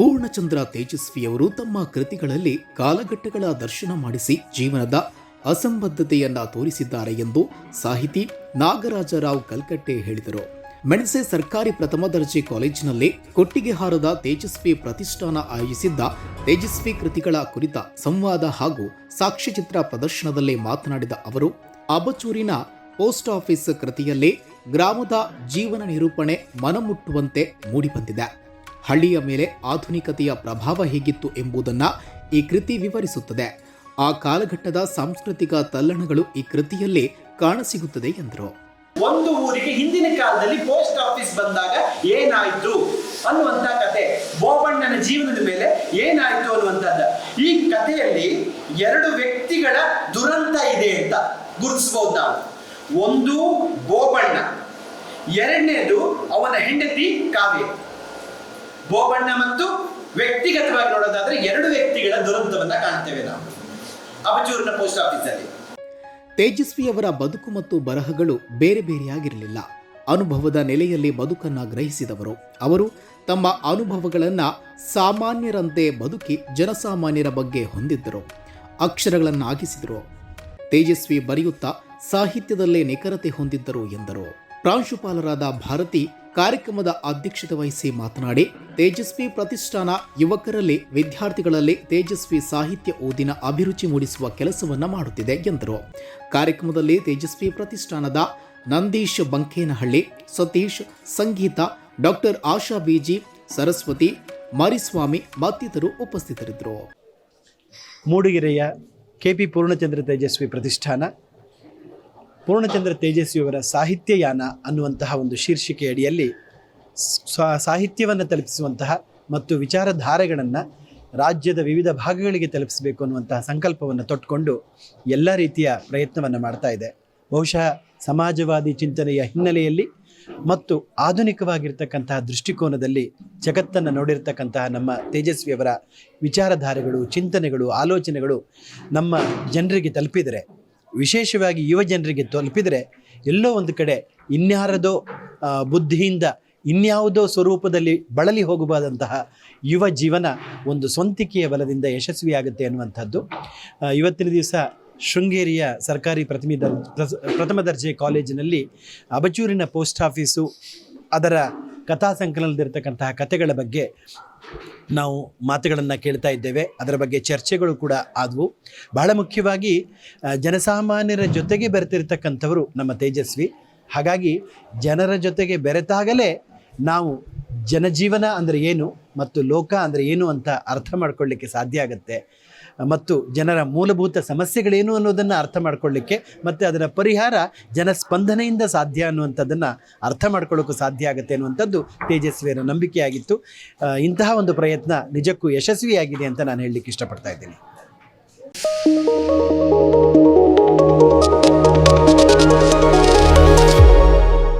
ಪೂರ್ಣಚಂದ್ರ ತೇಜಸ್ವಿಯವರು ತಮ್ಮ ಕೃತಿಗಳಲ್ಲಿ ಕಾಲಘಟ್ಟಗಳ ದರ್ಶನ ಮಾಡಿಸಿ ಜೀವನದ ಅಸಂಬದ್ಧತೆಯನ್ನ ತೋರಿಸಿದ್ದಾರೆ ಎಂದು ಸಾಹಿತಿ ನಾಗರಾಜರಾವ್ ಕಲ್ಕಟ್ಟೆ ಹೇಳಿದರು. ಮೆಣಸೆ ಸರ್ಕಾರಿ ಪ್ರಥಮ ದರ್ಜೆ ಕಾಲೇಜಿನಲ್ಲಿ ಕೊಟ್ಟಿಗೆಹಾರದ ತೇಜಸ್ವಿ ಪ್ರತಿಷ್ಠಾನ ಆಯೋಜಿಸಿದ್ದ ತೇಜಸ್ವಿ ಕೃತಿಗಳ ಕುರಿತ ಸಂವಾದ ಹಾಗೂ ಸಾಕ್ಷ್ಯಚಿತ್ರ ಪ್ರದರ್ಶನದಲ್ಲಿ ಮಾತನಾಡಿದ ಅವರು, ಅಬಚೂರಿನ ಪೋಸ್ಟ್ ಆಫೀಸ್ ಕೃತಿಯಲ್ಲಿ ಗ್ರಾಮದ ಜೀವನ ನಿರೂಪಣೆ ಮನಮುಟ್ಟುವಂತೆ ಮೂಡಿಬಂದಿದೆ. ಹಳ್ಳಿಯ ಮೇಲೆ ಆಧುನಿಕತೆಯ ಪ್ರಭಾವ ಹೇಗಿತ್ತು ಎಂಬುದನ್ನು ಈ ಕೃತಿ ವಿವರಿಸುತ್ತದೆ. ಆ ಕಾಲಘಟ್ಟದ ಸಾಂಸ್ಕೃತಿಕ ತಲ್ಲಣಗಳು ಈ ಕೃತಿಯಲ್ಲಿ ಕಾಣಸಿಗುತ್ತದೆ ಎಂದರು. ಒಂದು ಊರಿಗೆ ಹಿಂದಿನ ಕಾಲದಲ್ಲಿ ಪೋಸ್ಟ್ ಆಫೀಸ್ ಬಂದಾಗ ಏನಾಯ್ತು ಅನ್ನುವಂತ ಕತೆ. ಬೋಬಣ್ಣನ ಜೀವನದ ಮೇಲೆ ಏನಾಯ್ತು ಅನ್ನುವಂಥದ್ದು. ಈ ಕಥೆಯಲ್ಲಿ ಎರಡು ವ್ಯಕ್ತಿಗಳ ದುರಂತ ಇದೆ ಅಂತ ಗುರುತಿಸಬಹುದು ನಾವು. ಒಂದು ಬೋಬಣ್ಣ, ಎರಡನೇದು ಅವನ ಹೆಂಡತಿ ಕಾವ್ಯ. ಬೋಬಣ್ಣ ಮತ್ತು ವ್ಯಕ್ತಿಗತವಾಗಿ ನೋಡೋದಾದ್ರೆ ಎರಡು ವ್ಯಕ್ತಿಗಳ ದುರಂತವನ್ನ ಕಾಣ್ತೇವೆ ನಾವು. ಅಬಚೂರಿನ ಪೋಸ್ಟ್ ಆಫೀಸಲ್ಲಿ ತೇಜಸ್ವಿಯವರ ಬದುಕು ಮತ್ತು ಬರಹಗಳು ಬೇರೆ ಬೇರೆಯಾಗಿರಲಿಲ್ಲ ಅನುಭವದ ನೆಲೆಯಲ್ಲಿ ಬದುಕನ್ನ ಗ್ರಹಿಸಿದವರು. ಅವರು ತಮ್ಮ ಅನುಭವಗಳನ್ನು ಸಾಮಾನ್ಯರಂತೆ ಬದುಕಿ ಜನಸಾಮಾನ್ಯರ ಬಗ್ಗೆ ಹೊಂದಿದ್ದರು. ಅಕ್ಷರಗಳನ್ನಾಗಿಸಿದರು. ತೇಜಸ್ವಿ ಬರೆಯುತ್ತಾ ಸಾಹಿತ್ಯದಲ್ಲೇ ನಿಖರತೆ ಹೊಂದಿದ್ದರು ಎಂದರು. ಪ್ರಾಂಶುಪಾಲರಾದ ಭಾರತಿ ಕಾರ್ಯಕ್ರಮದ ಅಧ್ಯಕ್ಷತೆ ವಹಿಸಿ ಮಾತನಾಡಿ, ತೇಜಸ್ವಿ ಪ್ರತಿಷ್ಠಾನ ಯುವಕರಲ್ಲಿ ವಿದ್ಯಾರ್ಥಿಗಳಲ್ಲಿ ತೇಜಸ್ವಿ ಸಾಹಿತ್ಯ ಓದಿನ ಅಭಿರುಚಿ ಮೂಡಿಸುವ ಕೆಲಸವನ್ನು ಮಾಡುತ್ತಿದೆ ಎಂದರು. ಕಾರ್ಯಕ್ರಮದಲ್ಲಿ ತೇಜಸ್ವಿ ಪ್ರತಿಷ್ಠಾನದ Nandish Bankenahalli, Satish Sangeetha, doctor Asha B G, Saraswathi, Mariswamy ಮತ್ತಿತರರು ಉಪಸ್ಥಿತರಿದ್ದರು. ಮೂಡಿಗೆರೆಯ ಕೆ ಪಿ ಪೂರ್ಣಚಂದ್ರ ತೇಜಸ್ವಿ ಪ್ರತಿಷ್ಠಾನ ಪೂರ್ಣಚಂದ್ರ ತೇಜಸ್ವಿಯವರ ಸಾಹಿತ್ಯಯಾನ ಅನ್ನುವಂತಹ ಒಂದು ಶೀರ್ಷಿಕೆ ಅಡಿಯಲ್ಲಿ ಸಾಹಿತ್ಯವನ್ನು ತಲುಪಿಸುವಂತಹ ಮತ್ತು ವಿಚಾರಧಾರೆಗಳನ್ನು ರಾಜ್ಯದ ವಿವಿಧ ಭಾಗಗಳಿಗೆ ತಲುಪಿಸಬೇಕು ಅನ್ನುವಂತಹ ಸಂಕಲ್ಪವನ್ನು ತೊಟ್ಟುಕೊಂಡು ಎಲ್ಲ ರೀತಿಯ ಪ್ರಯತ್ನವನ್ನು ಮಾಡ್ತಾ ಇದೆ. ಬಹುಶಃ ಸಮಾಜವಾದಿ ಚಿಂತನೆಯ ಹಿನ್ನೆಲೆಯಲ್ಲಿ ಮತ್ತು ಆಧುನಿಕವಾಗಿರ್ತಕ್ಕಂತಹ ದೃಷ್ಟಿಕೋನದಲ್ಲಿ ಜಗತ್ತನ್ನು ನೋಡಿರ್ತಕ್ಕಂತಹ ನಮ್ಮ ತೇಜಸ್ವಿಯವರ ವಿಚಾರಧಾರೆಗಳು, ಚಿಂತನೆಗಳು, ಆಲೋಚನೆಗಳು ನಮ್ಮ ಜನರಿಗೆ ತಲುಪಿದರೆ ವಿಶೇಷವಾಗಿ ಯುವ ಜನರಿಗೆ ತಲುಪಿದರೆ ಎಲ್ಲೋ ಒಂದು ಕಡೆ ಇನ್ಯಾರದೋ ಬುದ್ಧಿಯಿಂದ ಇನ್ಯಾವುದೋ ಸ್ವರೂಪದಲ್ಲಿ ಬಳಲಿ ಹೋಗಬಾದಂತಹ ಯುವ ಜೀವನ ಒಂದು ಸ್ವಂತಿಕೆಯ ಬಲದಿಂದ ಯಶಸ್ವಿಯಾಗುತ್ತೆ ಅನ್ನುವಂಥದ್ದು. ಇವತ್ತಿನ ದಿವಸ ಶೃಂಗೇರಿಯ ಸರ್ಕಾರಿ ಪ್ರಥಮ ದರ್ ಪ್ರಥಮ ದರ್ಜೆ ಕಾಲೇಜಿನಲ್ಲಿ ಅಬಚೂರಿನ ಪೋಸ್ಟ್ ಆಫೀಸು ಅದರ ಕಥಾ ಸಂಕಲನದಲ್ಲಿರ್ತಕ್ಕಂತಹ ಕಥೆಗಳ ಬಗ್ಗೆ ನಾವು ಮಾತುಗಳನ್ನು ಕೇಳ್ತಾ ಇದ್ದೇವೆ. ಅದರ ಬಗ್ಗೆ ಚರ್ಚೆಗಳು ಕೂಡ ಆದವು. ಬಹಳ ಮುಖ್ಯವಾಗಿ ಜನಸಾಮಾನ್ಯರ ಜೊತೆಗೆ ಬೆರೆತಿರ್ತಕ್ಕಂಥವರು ನಮ್ಮ ತೇಜಸ್ವಿ. ಹಾಗಾಗಿ ಜನರ ಜೊತೆಗೆ ಬೆರೆತಾಗಲೇ ನಾವು ಜನಜೀವನ ಅಂದರೆ ಏನು ಮತ್ತು ಲೋಕ ಅಂದರೆ ಏನು ಅಂತ ಅರ್ಥ ಮಾಡ್ಕೊಳ್ಳಿಕ್ಕೆ ಸಾಧ್ಯ ಆಗುತ್ತೆ. ಮತ್ತು ಜನರ ಮೂಲಭೂತ ಸಮಸ್ಯೆಗಳೇನು ಅನ್ನೋದನ್ನು ಅರ್ಥ ಮಾಡ್ಕೊಳ್ಳಿಕ್ಕೆ ಮತ್ತು ಅದರ ಪರಿಹಾರ ಜನಸ್ಪಂದನೆಯಿಂದ ಸಾಧ್ಯ ಅನ್ನುವಂಥದ್ದನ್ನು ಅರ್ಥ ಮಾಡ್ಕೊಳ್ಳೋಕ್ಕೂ ಸಾಧ್ಯ ಆಗುತ್ತೆ ಅನ್ನುವಂಥದ್ದು ತೇಜಸ್ವಿಯರ ನಂಬಿಕೆಯಾಗಿತ್ತು. ಇಂತಹ ಒಂದು ಪ್ರಯತ್ನ ನಿಜಕ್ಕೂ ಯಶಸ್ವಿಯಾಗಿದೆ ಅಂತ ನಾನು ಹೇಳಲಿಕ್ಕೆ ಇಷ್ಟಪಡ್ತಾ ಇದ್ದೀನಿ.